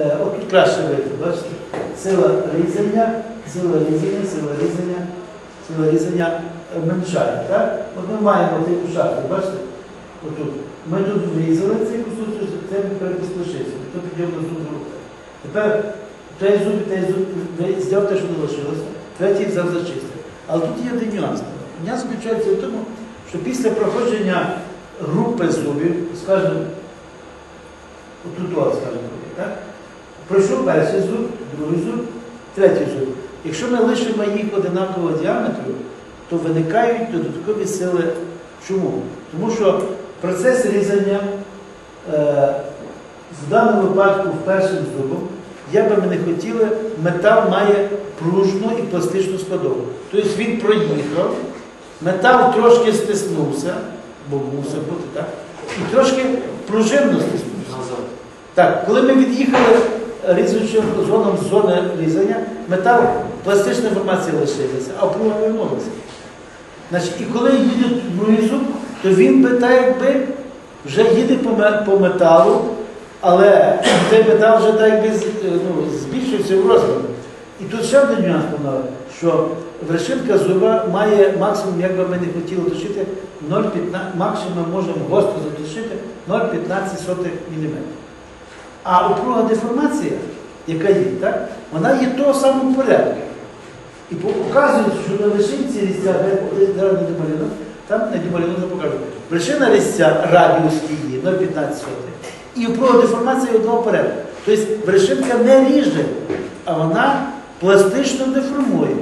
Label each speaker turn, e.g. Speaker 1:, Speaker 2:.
Speaker 1: Е, От краще вийти, бачите? Сила різання, сила різання, сила різання, сила різання меншає. Так? От ми маємо таку шахту, бачите? Отут. Ми тут врізали цей кусок, це перепис лишився. Тут підйом до зуб руки. Тепер той зуб, той зуб, зняв те, що не лишилося, третій взяв зачистив. Але тут є один нюанс. Нюанс заключається в тому, що після проходження групи зубів, скажімо, отут, от, скажімо, так? Пройшов перший зуб, другий зуб, третій зуб. Якщо ми лишимо їх одинакового діаметру, то виникають додаткові сили. Чому? Тому що процес різання е, в даному випадку в першим зубом, як би ми не хотіли, метал має пружну і пластичну складову. Тобто він проїхав, метал трошки стиснувся, бо мусить бути, так? І трошки пружинно стиснувся. Так, коли ми від'їхали різучим зоном зони різання, метал, пластична інформація лишилася, а пруга вернулася. Значить, і коли їде зуб, то він би якби вже їде по, металу, але цей метал вже так якби ну, збільшився в розмірі. І тут ще один нюанс панове, що вершинка зуба має максимум, як би ми не хотіли точити, 0,15, максимум можемо гостро заточити 0,15 мм. А упруга деформація, яка є, так, вона є того самого порядку. І по- показують, що на вершинці різця, зараз там не демаліно не покажу. Вершина різця радіус її 0,15 І упруга деформація одного порядку. Тобто вершинка не ріже, а вона пластично деформує.